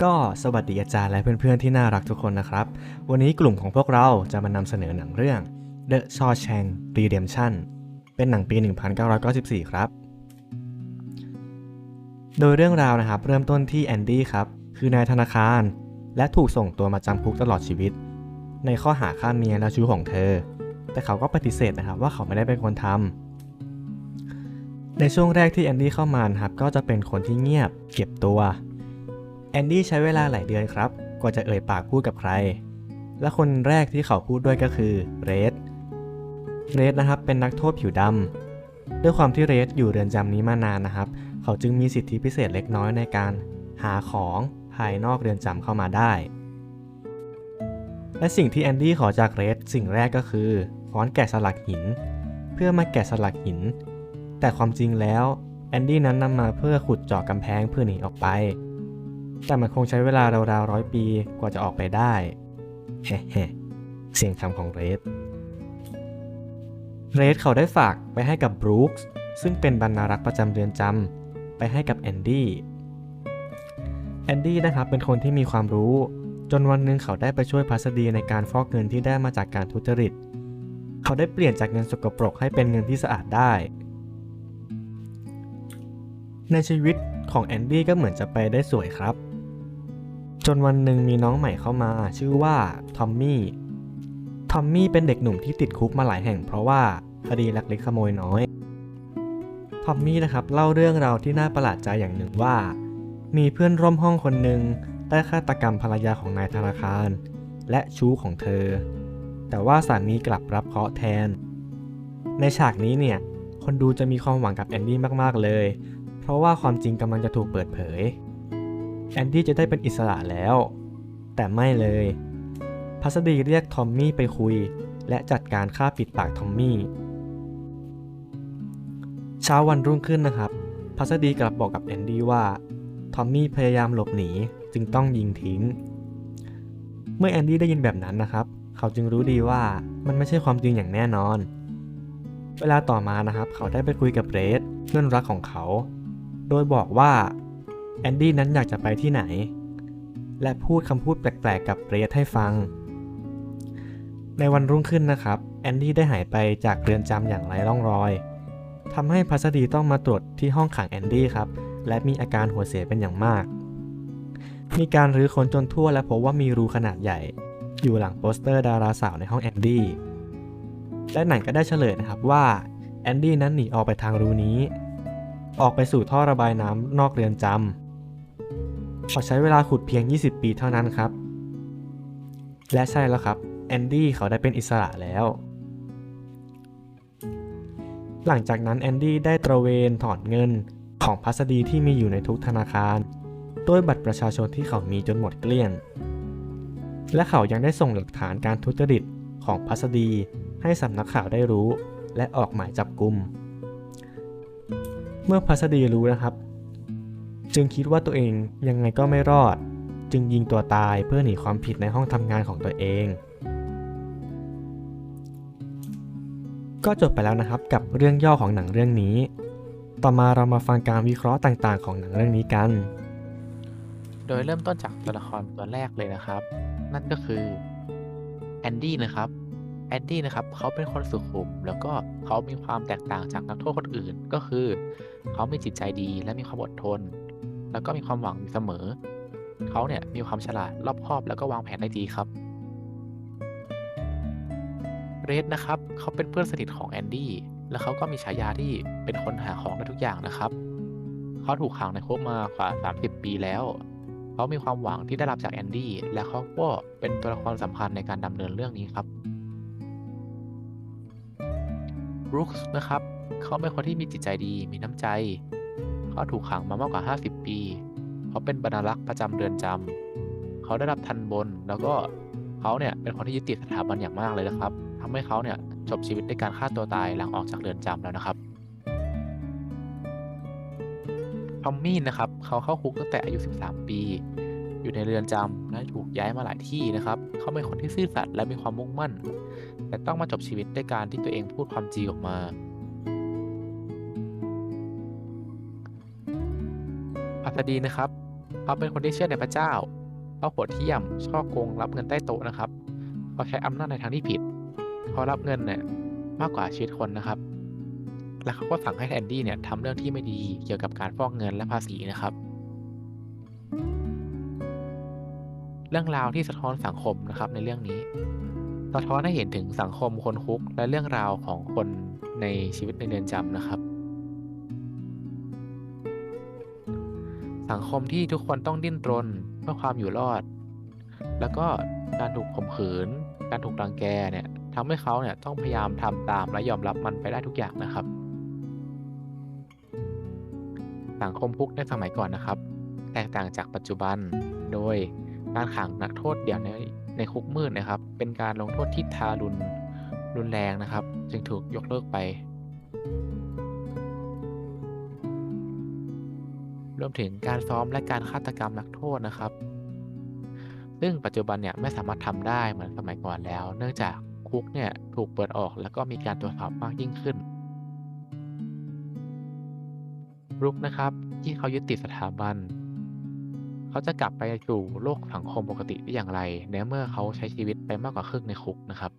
ก็สวัสดีอาจารย์และเพื่อนๆที่น่ารักทุกคนนะครับ วันนี้กลุ่มของพวกเราจะมานำเสนอหนังเรื่อง The Shawshank Redemption เป็นหนังปี 1994 ครับ โดยเรื่องราวนะครับ เริ่มต้นที่แอนดี้ครับ คือนายธนาคาร และถูกส่งตัวมาจำคุกตลอดชีวิต ในข้อหาฆ่าเมียและชู้ของเธอ แต่เขาก็ปฏิเสธนะครับว่าเขาไม่ได้เป็นคนทำในช่วงแรกที่แอนดี้เข้ามานครับก็จะเป็นคนที่เงียบเก็บตัว แอนดี้ใช้เวลาหลายเดือนครับ กว่าจะเอ่ยปากพูดกับใคร และคนแรกที่เขาพูดด้วยก็คือเรดเรดนะครับเป็นนักโทษผิวดำด้วยความที่เรดอยู่เรือนจำนี้มานานนะครับ เขาจึงมีสิทธิพิเศษเล็กน้อยในการหาของภายนอกเรือนจำเข้ามาได้ และสิ่งที่แอนดี้ขอจากเรดสิ่งแรกก็คือค้อนแกะสลักหิน เพื่อมาแกะสลักหิน แต่ความจริงแล้วแอนดี้นั้นนำมาเพื่อขุดเจาะกำแพงเพื่อหนีออกไป แต่มันคงใช้เวลาราวๆร้อยปีกว่าจะออกไปได้เฮ้เสียงคำของเรดเรดเขาได้ฝากไปให้กับบรูคส์ซึ่งเป็นบรรณารักษ์ประจำเรือนจำไปให้กับแอนดี้แอนดี้นะครับเป็นคนที่มีความรู้ จนวันหนึ่งเขาได้ไปช่วยพัสดีในการฟอกเงินที่ได้มาจากการทุจริต เขาได้เปลี่ยนจากเงินสกปรกให้เป็นเงินที่สะอาดได้ ในชีวิตของแอนดี้ก็เหมือนจะไปได้สวยครับ จนวันหนึ่งมีน้องใหม่เข้ามา ชื่อว่าทอมมี่ทอมมี่เป็นเด็กหนุ่มที่ติดคุกมาหลายแห่งเพราะว่าคดีลักเล็กขโมยน้อยทอมมี่นะครับเล่าเรื่องราวที่น่าประหลาดใจอย่างหนึ่งว่า มีเพื่อนร่วมห้องคนหนึ่งได้ฆาตกรรมภรรยาของนายธนาคาร และชู้ของเธอ แต่ว่าสามีกลับรับเคราะห์แทน ในฉากนี้เนี่ยคนดูจะมีความหวังกับแอนดี้มากๆเลย เพราะว่าความจริงกำลังจะถูกเปิดเผย แอนดี้จะได้เป็นอิสระแล้ว แต่ไม่เลย พัสดีเรียกทอมมี่ไปคุย และจัดการฆ่าปิดปากทอมมี่ เช้าวันรุ่งขึ้นนะครับ พัสดีกลับบอกกับแอนดี้ว่า ทอมมี่พยายามหลบหนีจึงต้องยิงทิ้ง เมื่อแอนดี้ได้ยินแบบนั้นนะครับ เขาจึงรู้ดีว่ามันไม่ใช่ความจริงอย่างแน่นอน เวลาต่อมานะครับ เขาได้ไปคุยกับเรดเพื่อนรักของเขา โดยบอกว่า แอนดี้นั้นอยากจะไปที่ไหน และพูดคำพูดแปลกๆกับเรดให้ฟัง ในวันรุ่งขึ้นนะครับ แอนดี้ได้หายไปจากเรือนจำอย่างไร้ร่องรอยทำให้พัสดีต้องมาตรวจที่ห้องขังแอนดี้ครับ และมีอาการหัวเสียเป็นอย่างมาก มีการรื้อค้นจนทั่วและพบว่ามีรูขนาดใหญ่ อยู่หลังโปสเตอร์ดาราสาวในห้องแอนดี้และหนังก็ได้เฉลยนะครับว่าแอนดี้นั้นหนีออกไปทางรูนี้ ออกไปสู่ท่อระบายน้ำนอกเรือนจำ เขาใช้เวลาขุดเพียง 20 ปีเท่านั้นครับ และใช่แล้วครับ แอนดี้เขาได้เป็นอิสระแล้ว หลังจากนั้นแอนดี้ได้ตระเวนถอนเงินของพัสดีที่มีอยู่ในทุกธนาคารด้วยบัตรประชาชนที่เขามีจนหมดเกลี้ยง และเขายังได้ส่งหลักฐานการทุจริตของพัสดีให้สำนักข่าวได้รู้ และออกหมายจับกลุ่ม เมื่อพัสดีรู้นะครับ จึงคิดว่าตัวเองยังไงก็ไม่รอด จึงยิงตัวตายเพื่อหนีความผิดในห้องทำงานของตัวเอง ก็จบไปแล้วนะครับกับเรื่องย่อของหนังเรื่องนี้ ต่อมาเรามาฟังการวิเคราะห์ต่างๆ ของหนังเรื่องนี้กัน โดยเริ่มต้นจากตัวละครตัวแรกเลยนะครับ นั่นก็คือแอนดี้นะครับแอนดี้นะครับเขาเป็นคนสุขุมแล้วก็เขามีความแตกต่างจากนักโทษคนอื่น ก็คือ เขามีจิตใจดีและมีความอดทน แล้วก็มีความหวังอยู่เสมอ เขาเนี่ยมีความฉลาดรอบคอบแล้วก็วางแผนได้ดีครับ เรดนะครับเขาเป็นเพื่อนสนิทของแอนดี้และเขาก็มีฉายาที่เป็นคนหาของได้ทุกอย่างนะครับ เขาถูกขังในคุกมากว่า 30 ปีแล้ว เขามีความหวังที่ได้รับจากแอนดี้ และเขาก็เป็นตัวละครสำคัญในการดำเนินเรื่องนี้ครับบรูคส์นะครับ เขาเป็นคนที่มีจิตใจดี มีน้ำใจ เขาถูกขังมามากกว่า 50 ปี เขาเป็นบรรณารักษ์ประจำเรือนจำเขาได้รับทันบน แล้วก็เขาเนี่ยเป็นคนที่ยึดติดสถาบันอย่างมากเลยนะครับทำให้เขาเนี่ยจบชีวิตด้วยการฆ่าตัวตายหลังออกจากเรือนจำแล้วนะครับทอมมี่นะครับเขาเข้าคุกตั้งแต่อายุ 13 ปี อยู่ในเรือนจำและถูกย้ายมาหลายที่นะครับ เขาเป็นคนที่ซื่อสัตย์และมีความมุ่งมั่น แต่ต้องมาจบชีวิตด้วยการที่ตัวเองพูดความจริงออกมา พัสดีนะครับ เขาเป็นคนที่เชื่อในพระเจ้า เขาโหดเหี้ยมช่อโกงรับเงินใต้โต๊ะนะครับ เขาใช้อำนาจในทางที่ผิด เขารับเงินเนี่ยมากกว่าชีวิตคนนะครับ และเขาก็สั่งให้แอนดี้เนี่ยทำเรื่องที่ไม่ดีเกี่ยวกับการฟอกเงินและภาษีนะครับ เรื่องราวที่สะท้อนสังคมนะครับในเรื่องนี้ สะท้อนให้เห็นถึงสังคมคนคุกและเรื่องราวของคนในชีวิตในเรือนจำนะครับ สังคมที่ทุกคนต้องดิ้นรนเพื่อความอยู่รอด แล้วก็การถูกข่มขืน การถูกรังแกเนี่ยทำให้เขาเนี่ยต้องพยายามทำตามและยอมรับมันไปได้ทุกอย่างนะครับ สังคมคุกในสมัยก่อนนะครับ แตกต่างจากปัจจุบัน โดยการขังนักโทษเดี่ยวในในคุกมืดนะครับ เป็นการลงโทษที่ทารุณรุนแรงนะครับ จึงถูกยกเลิกไป รวมถึงการซ้อมและการฆาตกรรมนักโทษนะครับ ซึ่งปัจจุบันเนี่ยไม่สามารถทำได้เหมือนสมัยก่อนแล้ว เนื่องจากคุกเนี่ยถูกเปิดออกแล้วก็มีการตรวจสอบมากยิ่งขึ้นรุกนะครับที่เขายึดติดสถาบัน เขาจะกลับไปสู่โลกสังคมปกติได้อย่างไรในเมื่อเขาใช้ชีวิตไปมากกว่าครึ่งในคุกนะครับ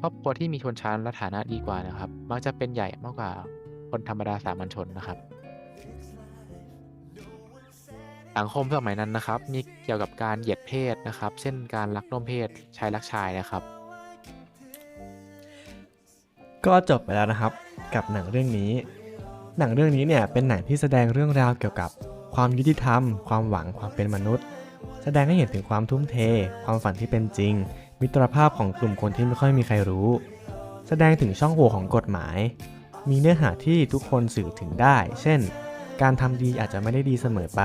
ครอบครัวที่มีชนชั้นและฐานะดีกว่านะครับ มักจะเป็นใหญ่มากกว่า คนธรรมดาสามัญชนนะครับ สังคมสมัยนั้นนะครับ มีเกี่ยวกับการเหยียดเพศนะครับ เช่นการลักร่วมเพศชายรักชายนะครับ ก็จบไปแล้วนะครับ กับหนังเรื่องนี้ หนังเรื่องนี้เนี่ยเป็นหนังที่แสดงเรื่องราวเกี่ยวกับความยุติธรรม ความหวังความเป็นมนุษย์ แสดงให้เห็นถึงความทุ่มเท ความฝันที่เป็นจริง มิตรภาพของกลุ่มคนที่ไม่ค่อยมีใครรู้ แสดงถึงช่องโหว่ของกฎหมาย มีเนื้อหาที่ทุกคนสื่อถึงได้ เช่น การทำดีอาจจะไม่ได้ดีเสมอไป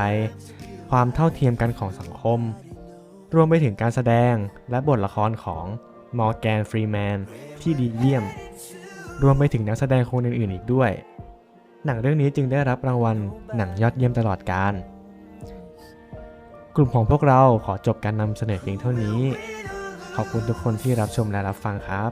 ความเท่าเทียมกันของสังคม รวมไปถึงการแสดงและบทละครของมอร์แกนฟรีแมนที่ดีเยี่ยม รวมไปถึงนักแสดงคนอื่น ๆ อีกด้วย หนังเรื่องนี้จึงได้รับรางวัลหนังยอดเยี่ยมตลอดกาลกลุ่มของพวกเราขอจบการนำเสนอเพียงเท่านี้ ขอบคุณทุกคนที่รับชมและรับฟังครับ